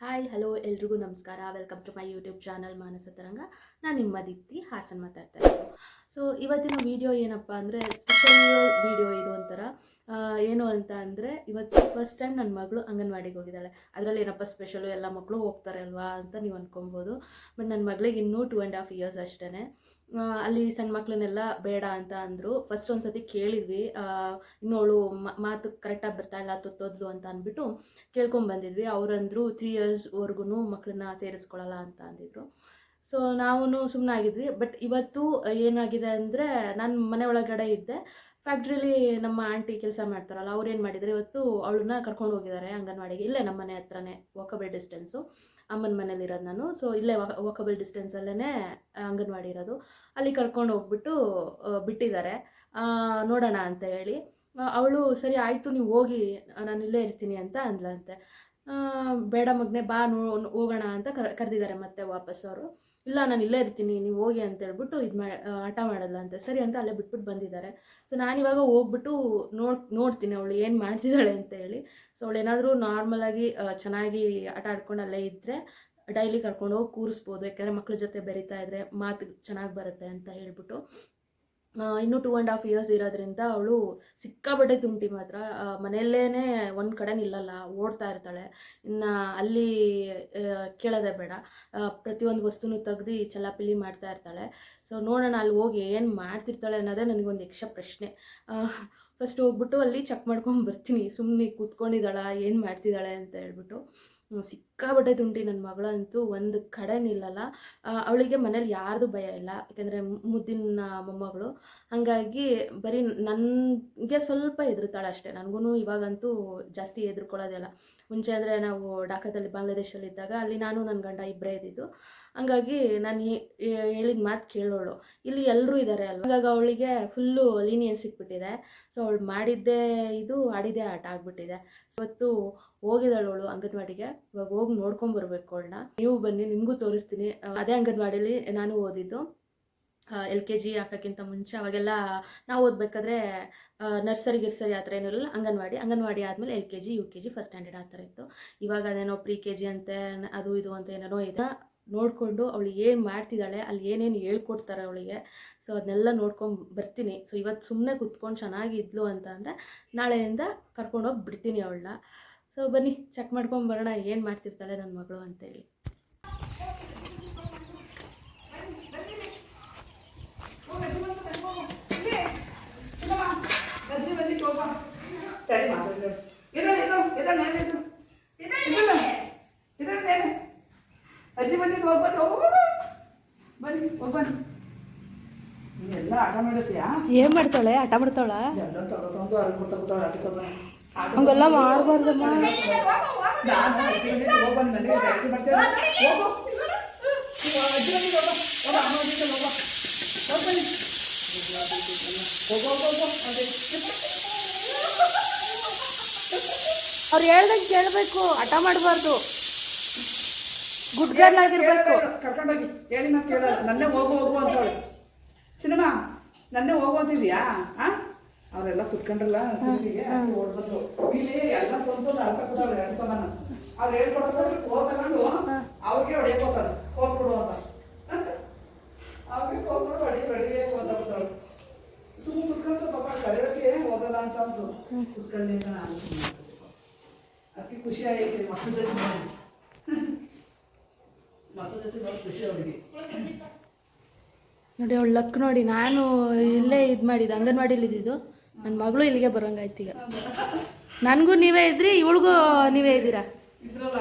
Hi hello ಎಲ್ರಿಗೂ ನಮಸ್ಕಾರ. Welcome to my YouTube channel Manasa Taranga ನಾನು ನಿಮ್ಮ ದೀಪ್ತಿ ಹಾಸನ್ ಮಾತಾಡ್ತಾ ಇದ್ದೀನಿ ಸೊ ಇವತ್ತಿನ ವಿಡಿಯೋ ಏನಪ್ಪ ಅಂದರೆ ಸ್ಪೆಷಲ್ ವಿಡಿಯೋ ಇದು ಒಂಥರ. ಏನು ಅಂತ ಅಂದರೆ ಇವತ್ತು ಫಸ್ಟ್ ಟೈಮ್ ನನ್ನ ಮಗಳು ಅಂಗನವಾಡಿಗೆ ಹೋಗಿದ್ದಾಳೆ. ಅದರಲ್ಲಿ ಏನಪ್ಪ ಸ್ಪೆಷಲು ಎಲ್ಲ ಮಕ್ಕಳು ಹೋಗ್ತಾರೆ ಅಲ್ವಾ ಅಂತ ನೀವು ಅಂದ್ಕೊಬೋದು ಬಟ್ ನನ್ನ ಮಗಳಿಗೆ ಇನ್ನೂ ಟೂ ಆ್ಯಂಡ್ ಹಾಫ್ ಇಯರ್ಸ್ ಅಷ್ಟೇ ಅಲ್ಲಿ ಸಣ್ಣ ಮಕ್ಕಳನ್ನೆಲ್ಲ ಬೇಡ ಅಂತ ಅಂದರು. ಫಸ್ಟ್ ಒಂದು ಸತಿ ಕೇಳಿದ್ವಿ ಇನ್ನೋಳು ಮಾತು ಕರೆಕ್ಟಾಗಿ ಬರ್ತಾ ಇಲ್ಲ, ತೊತ್ತೋದ್ಲು ಅಂತ ಅಂದ್ಬಿಟ್ಟು ಕೇಳ್ಕೊಂಬಂದಿದ್ವಿ. ಅವ್ರಂದ್ರು ತ್ರೀ ಇಯರ್ಸ್ವರೆಗೂ ಮಕ್ಕಳನ್ನ ಸೇರಿಸ್ಕೊಳ್ಳಲ್ಲ ಅಂತ ಅಂದಿದ್ರು. ಸೊ ನಾವು ಸುಮ್ಮನೆ ಆಗಿದ್ವಿ ಬಟ್ ಇವತ್ತು ಏನಾಗಿದೆ ಅಂದರೆ ನಾನು ಮನೆ ಒಳಗಡೆ ಇದ್ದೆ. ಫ್ಯಾಕ್ಟ್ರಿಲಿ ನಮ್ಮ ಆಂಟಿ ಕೆಲಸ ಮಾಡ್ತಾರಲ್ಲ ಅವ್ರು ಏನು ಮಾಡಿದ್ರು, ಇವತ್ತು ಅವಳನ್ನ ಕರ್ಕೊಂಡು ಹೋಗಿದ್ದಾರೆ ಅಂಗನವಾಡಿಗೆ. ಇಲ್ಲೇ ನಮ್ಮ ಮನೆ ಹತ್ರನೇ ವಾಕಬಲ್ ಡಿಸ್ಟೆನ್ಸು ಅಮ್ಮನ ಮನೇಲಿ ಇರೋದು ನಾನು. ಸೊ ಇಲ್ಲೇ ವಾಕಬಲ್ ಡಿಸ್ಟೆನ್ಸಲ್ಲೇ ಅಂಗನವಾಡಿ ಇರೋದು. ಅಲ್ಲಿ ಕರ್ಕೊಂಡು ಹೋಗ್ಬಿಟ್ಟು ಬಿಟ್ಟಿದ್ದಾರೆ. ನೋಡೋಣ ಅಂತ ಹೇಳಿ. ಅವಳು, ಸರಿ, ಆಯಿತು, ನೀವು ಹೋಗಿ, ನಾನು ಇಲ್ಲೇ ಇರ್ತೀನಿ ಅಂತ ಅಂದ್ಲಂತೆ ಬೇಡ ಮಗನೆ, ಬಾ, ನೋ, ಹೋಗೋಣ ಅಂತ ಕರ್, ಕರೆದಿದ್ದಾರೆ ಮತ್ತೆ ವಾಪಸ್ ಅವರು. ಇಲ್ಲ, ನಾನು ಇಲ್ಲೇ ಇರ್ತೀನಿ, ನೀವು ಹೋಗಿ ಅಂತ ಹೇಳ್ಬಿಟ್ಟು ಇದು ಮಾ ಆಟ ಮಾಡೋಲ್ಲ ಅಂತ ಸರಿ ಅಂತ ಅಲ್ಲೇ ಬಿಟ್ಬಿಟ್ಟು ಬಂದಿದ್ದಾರೆ. ಸೊ ನಾನಿವಾಗ ಹೋಗ್ಬಿಟ್ಟು ನೋಡ್, ನೋಡ್ತೀನಿ ಅವಳು ಏನು ಮಾಡ್ತಿದ್ದಾಳೆ ಅಂತ ಹೇಳಿ. ಸೊ ಅವಳು ಏನಾದರೂ ನಾರ್ಮಲಾಗಿ ಚೆನ್ನಾಗಿ ಆಟ ಆಡ್ಕೊಂಡು ಅಲ್ಲೇ ಇದ್ದರೆ ಡೈಲಿ ಕರ್ಕೊಂಡು ಹೋಗಿ ಕೂರಿಸ್ಬೋದು. ಯಾಕಂದರೆ ಮಕ್ಕಳ ಜೊತೆ ಬೆರೀತಾ ಇದ್ದರೆ ಮಾತು ಚೆನ್ನಾಗಿ ಬರುತ್ತೆ ಅಂತ ಹೇಳ್ಬಿಟ್ಟು. ಇನ್ನೂ ಟೂ ಆ್ಯಂಡ್ ಹಾಫ್ ಇಯರ್ಸ್ ಇರೋದ್ರಿಂದ ಅವಳು ಸಿಕ್ಕಾಬಟ್ಟೆ ತುಂಟಿ ಮಾತ್ರ. ಮನೆಯಲ್ಲೇ ಒಂದು ಕಡೆ ನಿಲ್ಲಲ್ಲ ಓಡ್ತಾ ಇರ್ತಾಳೆ. ಇನ್ನು ಅಲ್ಲಿ ಕೇಳೋದೇ ಬೇಡ. ಪ್ರತಿಯೊಂದು ವಸ್ತುನೂ ತೆಗ್ದು ಚಲಾಪಿಲಿ ಮಾಡ್ತಾ ಇರ್ತಾಳೆ. ಸೊ ನೋಡೋಣ ಅಲ್ಲಿ ಹೋಗಿ ಏನು ಮಾಡ್ತಿರ್ತಾಳೆ ಅನ್ನೋದೇ ನನಗೊಂದು ಯಕ್ಷ ಪ್ರಶ್ನೆ. ಫಸ್ಟ್ ಹೋಗ್ಬಿಟ್ಟು ಅಲ್ಲಿ ಚೆಕ್ ಮಾಡ್ಕೊಂಡು ಬರ್ತೀನಿ. ಸುಮ್ಮನೆ ಕೂತ್ಕೊಂಡಿದ್ದಾಳ ಏನು ಮಾಡ್ತಿದ್ದಾಳೆ ಅಂತ ಹೇಳ್ಬಿಟ್ಟು. ಹ್ಮ್, ಸಿಕ್ಕಾಬಟ್ಟೆ ತುಂಟಿ ನನ್ನ ಮಗಳಂತೂ ಒಂದು ಕಡೆ ನಿಲ್ಲಲ್ಲ ಅವಳಿಗೆ ಮನೇಲಿ ಯಾರ್ದು ಭಯ ಇಲ್ಲ. ಯಾಕೆಂದರೆ ಮುದ್ದಿನ ಮೊಮ್ಮಗಳು. ಹಾಗಾಗಿ ಬರೀ ನನಗೆ ಸ್ವಲ್ಪ ಹೆದರ್ತಾಳೆ ಅಷ್ಟೇ. ನನಗೂ ಇವಾಗಂತೂ ಜಾಸ್ತಿ ಹೆದರ್ಕೊಳ್ಳೋದಿಲ್ಲ ಮುಂಚೆ ಅಂದರೆ ನಾವು ಡಾಕಾದಲ್ಲಿ ಬಾಂಗ್ಲಾದೇಶಲ್ಲಿ ಇದ್ದಾಗ ಅಲ್ಲಿ ನಾನು ನನ್ನ ಗಂಡ ಇಬ್ಬರೇ ಇದ್ದಿದ್ದು. ಹಂಗಾಗಿ ನಾನು ಹೇಳಿದ ಮಾತು ಕೇಳೋಳು. ಇಲ್ಲಿ ಎಲ್ಲರೂ ಇದ್ದಾರೆ ಅಲ್ವಾ? ಹಾಗಾಗಿ ಅವಳಿಗೆ ಫುಲ್ಲು ಲೀನಿಯನ್ ಸಿಕ್ಬಿಟ್ಟಿದೆ. ಸೊ ಅವಳು ಮಾಡಿದ್ದೇ ಇದು, ಆಡಿದ್ದೇ ಆಟ ಆಗಿಬಿಟ್ಟಿದೆ. ಇವತ್ತು ಹೋಗಿದ್ದಾಳು ಅವಳು ಅಂಗನವಾಡಿಗೆ. ಇವಾಗ ಹೋಗಿ ನೋಡ್ಕೊಂಬರ್ಬೇಕು ಅವಳನ್ನ. ನೀವು ಬನ್ನಿ, ನಿಮಗೂ ತೋರಿಸ್ತೀನಿ. ಅದೇ ಅಂಗನವಾಡಿಯಲ್ಲಿ ನಾನು ಓದಿದ್ದು. ಎಲ್ ಕೆ ಜಿ ಹಾಕೋಕ್ಕಿಂತ ಮುಂಚೆ ಅವಾಗೆಲ್ಲ ನಾವು ಓದಬೇಕಾದ್ರೆ ನರ್ಸರಿ, ಗಿರ್ಸರಿ ಆ ಥರ ಏನೂ ಇರಲಿಲ್ಲ. ಅಂಗನವಾಡಿ ಅಂಗನವಾಡಿ ಆದಮೇಲೆ L K G, U K G first standard ಆ ಥರ ಇತ್ತು. ಇವಾಗ ಅದೇನೋ ಪ್ರಿ ಕೆ ಜಿ ಅಂತೆ, ಅದು ಇದು ಅಂತ ಏನೇನೋ ಇದೆ. ನೋಡಿಕೊಂಡು ಅವಳು ಏನು ಮಾಡ್ತಿದ್ದಾಳೆ, ಅಲ್ಲಿ ಏನೇನು ಹೇಳ್ಕೊಡ್ತಾರೆ ಅವಳಿಗೆ. ಸೊ ಅದನ್ನೆಲ್ಲ ನೋಡ್ಕೊಂಡು ಬರ್ತೀನಿ. ಸೊ ಇವತ್ತು ಸುಮ್ಮನೆ ಕುತ್ಕೊಂಡು ಚೆನ್ನಾಗಿ ಇದ್ಲು ಅಂತ ಅಂದರೆ ನಾಳೆಯಿಂದ ಕರ್ಕೊಂಡೋಗಿ ಬಿಡ್ತೀನಿ ಅವಳನ್ನ. ಸೊ ಬನ್ನಿ ಚೆಕ್ ಮಾಡ್ಕೊಂಡು ಬರೋಣ ಏನು ಮಾಡ್ತಿರ್ತಾಳೆ ನನ್ನ ಮಗಳು ಅಂತೇಳಿ ಅಜ್ಜಿ ಬಂದಿತ್ತು ಹೋಗ ತಡಿ ಮಾತಾಡು ಇರೋ ಇರೋ ಇರೋ ಮೇಲೆ ಇರು ಇದ್ರ ಇದ್ರ ಮೇಲೆ ಅಜ್ಜಿ ಬಂದಿತ್ತು ಹೋಗ್ ಬನ್ನಿ ಹೋಗು ಬನ್ನಿ ಹೋಗ್ ಬನ್ನಿ ನೀವೆಲ್ಲ ಆಟ ಮಾಡತ್ತೀಯಾ ಏನು ಮಾಡ್ತಾಳೆ? ಆಟ ಮಾಡ್ತಾಳ? ಎಲ್ಲ ತಗೋತಂದು ಅಲ್ಲಿ ಕೊಡ್ತಾ ಹಂಗೆಲ್ಲ ಮಾಡಬಾರ್ದಮ್ಮ. ಅವ್ರು ಹೇಳ್ದಂಗೆ ಕೇಳಬೇಕು, ಹಠ ಮಾಡಬಾರ್ದು. ಗುಡ್ ಗರ್ಲ್ ಆಗಿರ್ಬೇಕು. ಕರ್ಕೊಂಡೋಗಿ, ಹೇಳಿ ನಾನು ಕೇಳ ನನ್ನೇ ಹೋಗು ಹೋಗು ಅಂತ ಹೇಳಿ. ಸಿನಿಮಾ ನನ್ನೇ ಹೋಗು ಅಂತಿದ್ಯಾ ಆ? ಅವರೆಲ್ಲ ಕುತ್ಕೊಂಡ್ರಲ್ಲ ಇಲ್ಲಿ ಎಲ್ಲ ತಂದು ಅರ್ಥ ಕೊಡೋರು ಎರಡು ಸಲ ಅವ್ರು ಹೇಳ್ಕೊಡೋದು ಹೋಗ್ ತಗೊಂಡು ಅವ್ರಿಗೆ ಹೊಡೆಯಕ್ ಹೋಗ್ತಾರೆ. ಕೊಡು ಅಂತ. ಅವ್ರಿಗೆ ಹೋಗ್ಬಿಡು ಹೊಡಿ ಹೊಡಿಯೇ ಹೋಗ್ಬಿಡ್ತಾಳು ಸುಮ್ಮನೆ ಕುತ್ಕೊಂತ ಪಾಪ ಕರೆಯೋಕೆ ಹೋಗಲ್ಲ ಅಂತ ಅಂದ್ರು. ಅಂತ ನಾನು ಸುಮ್ಮನೆ ಅದಕ್ಕೆ ಖುಷಿ ಆಯ್ತು ಮಕ್ಕಳ ಜೊತೆ ನೋಡಿ. ಮಕ್ಕಳ ಜೊತೆ ನೋಡಿ ಖುಷಿ ಅವಳಿಗೆ ನೋಡಿ ಅವಳು ಲಕ್ ನೋಡಿ ನಾನು ಇಲ್ಲೇ ಇದು ಮಾಡಿದ್ದು ಅಂಗನವಾಡಿಲಿದ್ದು ನನ್ನ ಮಗಳು ಇಲ್ಲಿಗೆ ಬರೋಂಗಾಯ್ತು ಈಗ. ನನಗೂ ನೀವೇ ಇದ್ರಿ ಇವಳಿಗೂ ನೀವೇ ಇದ್ದೀರಾ? ಇದ್ರಲ್ಲ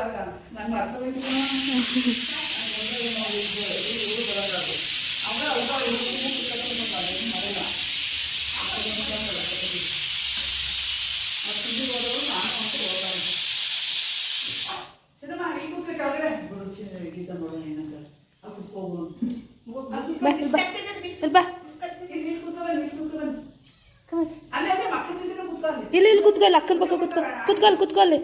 ಇಲ್ಲಿ ಇಲ್ಲಿ ಕುತ್ಕೊಲ್ಲ ಅಕ್ಕನ ಪಕ್ಕ ಕುತ್ಕೊ. ಕುತ್ಕೊ ಕುತ್ಕೊಳ್ಳಿ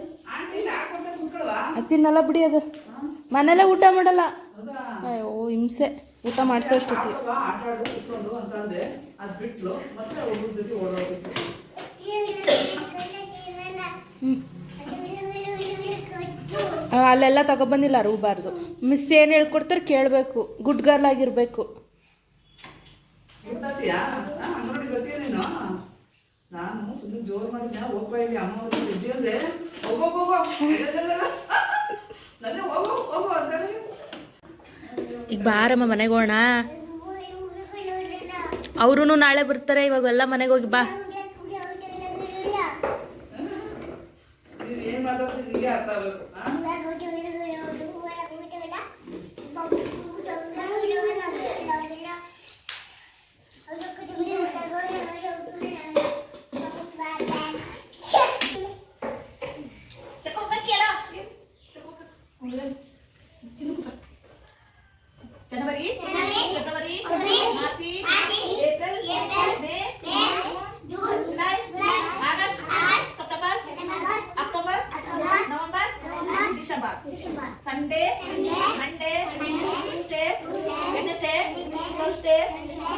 ಅದು ತಿನ್ನಲ್ಲ ಬಿಡಿ ಅದು. ಮನೆಯಲ್ಲೇ ಊಟ ಮಾಡಲ್ಲ? ಅಯ್ಯೋ ಹಿಂಸೆ. ಊಟ ಮಾಡಿಸೋ ಅಷ್ಟೊತ್ತಿಗೆ ಆಟವಾ, ಆಟ ಆಡು ಕುತ್ಕೊಂಡು ಅಂತ ಅಂದೆ ಅದ್ ಬಿಟ್ಲು ಮತ್ತೆ ಹುಡುಗ ಜೊತೆ ಓಡೋಗಿತ್ತು ಹ್ಞೂ ಆ, ಅಲ್ಲೆಲ್ಲ ತಗೊಬಂದಿಲ್ಲ ಅರಗಬಾರ್ದು ಮಿಸ್ ಏನು ಹೇಳ್ಕೊಡ್ತಾರೆ ಕೇಳಬೇಕು. ಗುಡ್ ಗರ್ಲ್ ಆಗಿರಬೇಕು ಗೊತ್ತಾಗ್ತೀಯಾ ಅಂಗನವಾಡಿ ಗೊತ್ತೀಯ ನೀನು ನಾನು ಸುಮ್ಮನೆ ಜೋರು ಮಾಡಿದ್ದೆ. ಹೋಗ್ತಾ ಇದ್ದೆ ಅಮ್ಮ ಅವ್ರ ಹೆಜ್ಜೆ ಅಂದ್ರೆ ಹೋಗೋ ಹೋಗೋ ನನ್ನೇ ಹೋಗೋ ಹೋಗೋ ಅಂತ ಹೇಳಿ ಈಗ ಬಾರಮ್ಮ ಮನೆಗೆ ಹೋಗೋಣ. ಅವರು ನಾಳೆ ಬರ್ತಾರೆ ಇವಾಗೆಲ್ಲ ಮನೆಗೆ ಹೋಗಿ ಬಾ. ಏನು ಮಾತಾಡ್ತೀನಿ ನಿಮಗೆ ಅರ್ಥ ಆಗಬೇಕು. जनवरी फरवरी मार्च अप्रैल मई जून जुलाई अगस्त सितंबर अक्टूबर नवंबर दिसंबर Sunday Monday Tuesday Wednesday Thursday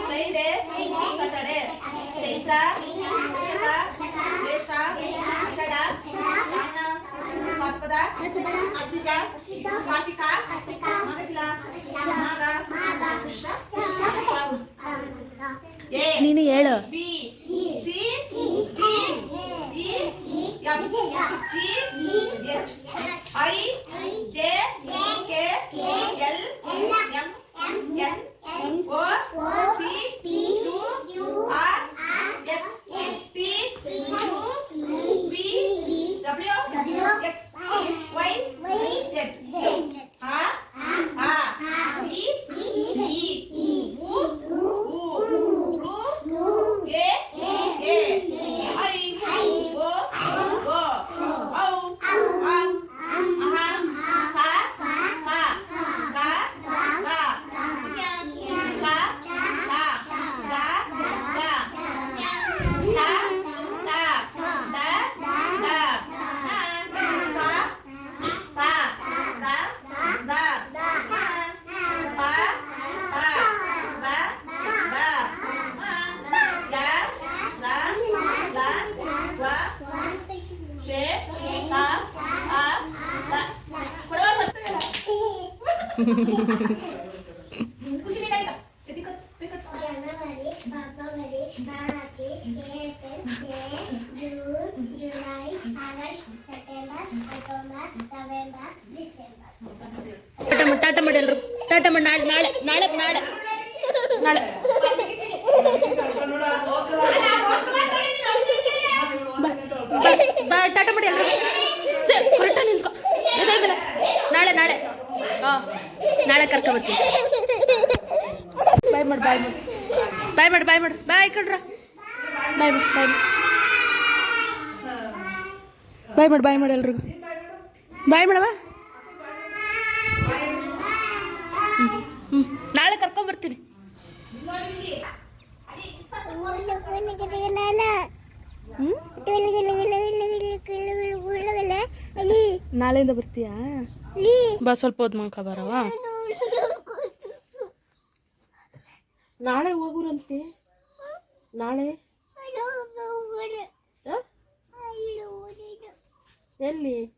Friday Saturday Chaitra Jyeshtha Jyeshtha Kartika? ನೀನು ಹೇಳು. ಬಿ ಟಾಟಾ ಮಾಡಿ ಟಾಟಾ ಮಾಡಿ ಎಲ್ರು ಟಾಟಾ ಮಾಡಿ ನಾಳೆ ನಾಳೆ ನಾಳೆ ನಾಳೆ ನಾಳೆ ಬಾ ಟಾಟಾ ಮಾಡಿ ಎಲ್ರು ಕರೆಕ್ಟಾಗಿ ನಿಂತ್ಕೊ ಎದ್ದೇಳ್ಮೇಲೆ. ನಾಳೆ ನಾಳೆ ಹಾಂ ನಾಳೆ ಕರ್ಕೊಬರ್ತೀನಿ ಬಾಯ್ ಮಾಡಿ ಬಾಯ್ ಮಾಡಿ. ಬಾಯ್ ಮಾಡಿ ಬಾಯ್ ಮಾಡಿ. ಬಾಯ್ ಕಡ್ರ ಬಾಯ್ ಮಾಡಿ, ಬಾಯ್ ಬಾಯ್ ಮಾಡಿ ಬಾಯ್ ಮಾಡಿ ಎಲ್ರಿಗೂ. ಬಾಯ್ ಮಾಡವ ಹ್ಞೂ ನಾಳೆ ಕರ್ಕೊಂಬರ್ತೀನಿ ನಾಳೆಯಿಂದ ಬರ್ತೀಯಾ? ಬಾ, ಸ್ವಲ್ಪ ಹೊತ್ತು ಮಂಕ ಬರವ ನಾಳೆ ಹೋಗುರಂತೆ? ನಾಳೆ? ಎಲ್ಲಿ?